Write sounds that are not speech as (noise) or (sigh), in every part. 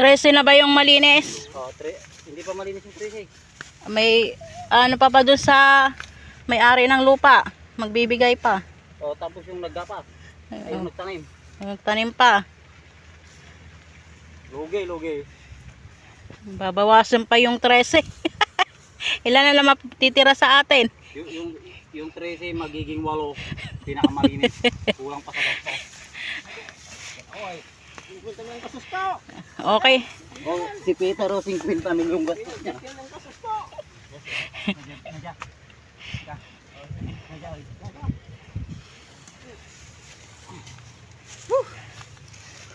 13 na ba yung malinis? Oh, tre hindi pa malinis yung 13. May ano pa pa doon sa may-ari ng lupa. Magbibigay pa. Oh, tapos yung naggapas. Ay, yung nagtanim. Tanim pa. Lugi, lugi. Babawasan pa yung 13. (laughs) Ilan na lang matitira sa atin? Yung, yung, yung 13 magiging 8. Pinakamalinis. (laughs) Kulang pa sa gasto. Okay. 50 na yung kasusto. Okay. Oh, si Peter o 50 mil yung gastos niya.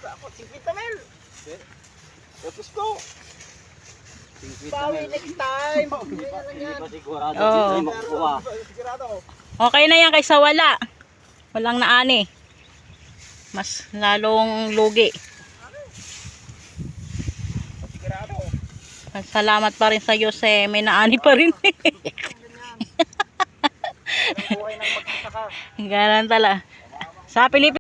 Ako, 50 mil. Tapos ko. 50 Bawi next time. Pa, pa. Sigurado. Okay na yan kaysa wala. Walang naani. Mas lalong lugi. Salamat pa rin sa Diyos eh. May naani pa rin. Ganun tala. Sa Pilipinas.